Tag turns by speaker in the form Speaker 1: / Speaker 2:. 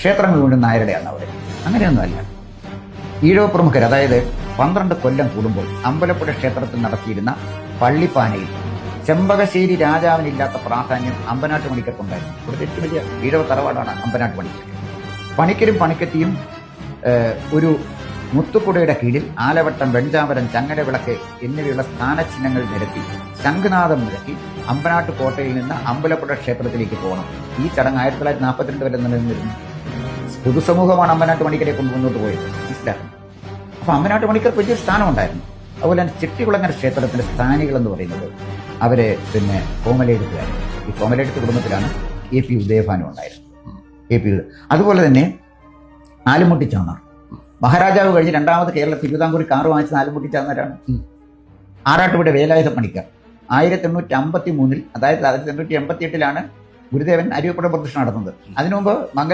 Speaker 1: ക്ഷേത്രങ്ങൾ വീണ്ടും നായരുടെയാണ് അവിടെ. അങ്ങനെയൊന്നുമല്ല. ഈഴവ പ്രമുഖർ അതായത് പന്ത്രണ്ട് കൊല്ലം കൂടുമ്പോൾ അമ്പലപ്പുഴ ക്ഷേത്രത്തിൽ നടത്തിയിരുന്ന പള്ളിപ്പാനയിൽ ചെമ്പകശ്ശേരി രാജാവിനില്ലാത്ത പ്രാധാന്യം അമ്പനാട്ട് മണിക്കർക്കുണ്ടായിരുന്നു ഇവിടുത്തെ ഏറ്റവും വലിയ ഈഴവ തറവാടാണ് അമ്പനാട്ട് മണിക്കർ പണിക്കരും പണിക്കത്തിയും ഒരു മുത്തുക്കുടയുടെ കീഴിൽ ആലവട്ടം വെഞ്ചാമരം ചങ്ങലവിളക്ക് എന്നിവയുള്ള സ്ഥാനചിഹ്നങ്ങൾ നിരത്തി ശംഖുനാഥം മുഴക്കി അമ്പനാട്ട് കോട്ടയിൽ നിന്ന് അമ്പലപ്പുഴ ക്ഷേത്രത്തിലേക്ക് പോകണം. ഈ ചടങ്ങ് ആയിരത്തി തൊള്ളായിരത്തി നാൽപ്പത്തിരണ്ട് വരെ നിലനിന്നിരുന്നു. പൊതുസമൂഹമാണ് അമ്പനാട്ട് മണിക്കരെ കൊണ്ട് മുന്നോട്ട് പോയത്. മനസ്സിലാക്കണം അപ്പൊ അമ്പനാട്ട് മണിക്കർ വലിയൊരു സ്ഥാനം ഉണ്ടായിരുന്നു അതുപോലെ തന്നെ ചിട്ടികുളങ്ങര സ്ഥാനികൾ എന്ന് പറയുന്നത്. അവർ പിന്നെ കോമലേടുത്തുകാരും. ഈ കോമലേടുത്ത കുടുംബത്തിലാണ് എ പി ഉദയഭാനു ഉണ്ടായിരുന്നത്. എ പി അതുപോലെ തന്നെ ആലുമുട്ടി ചാന്നാർ മഹാരാജാവ് കഴിഞ്ഞ് രണ്ടാമത് കേരള തിരുവിതാംകൂർ കാറ് വാങ്ങിച്ച ആലുമുട്ടി ചാന്നാരാണ് ആറാട്ടുപുഴ വേലായുധ പണിക്കർ ആയിരത്തി എണ്ണൂറ്റി അമ്പത്തി മൂന്നിൽ അതായത് ആയിരത്തി എണ്ണൂറ്റി എൺപത്തി എട്ടിലാണ് ഗുരുദേവൻ അരിവപ്പുഴ പ്രദക്ഷിണം നടത്തുന്നത്. അതിനു മുമ്പ് മംഗല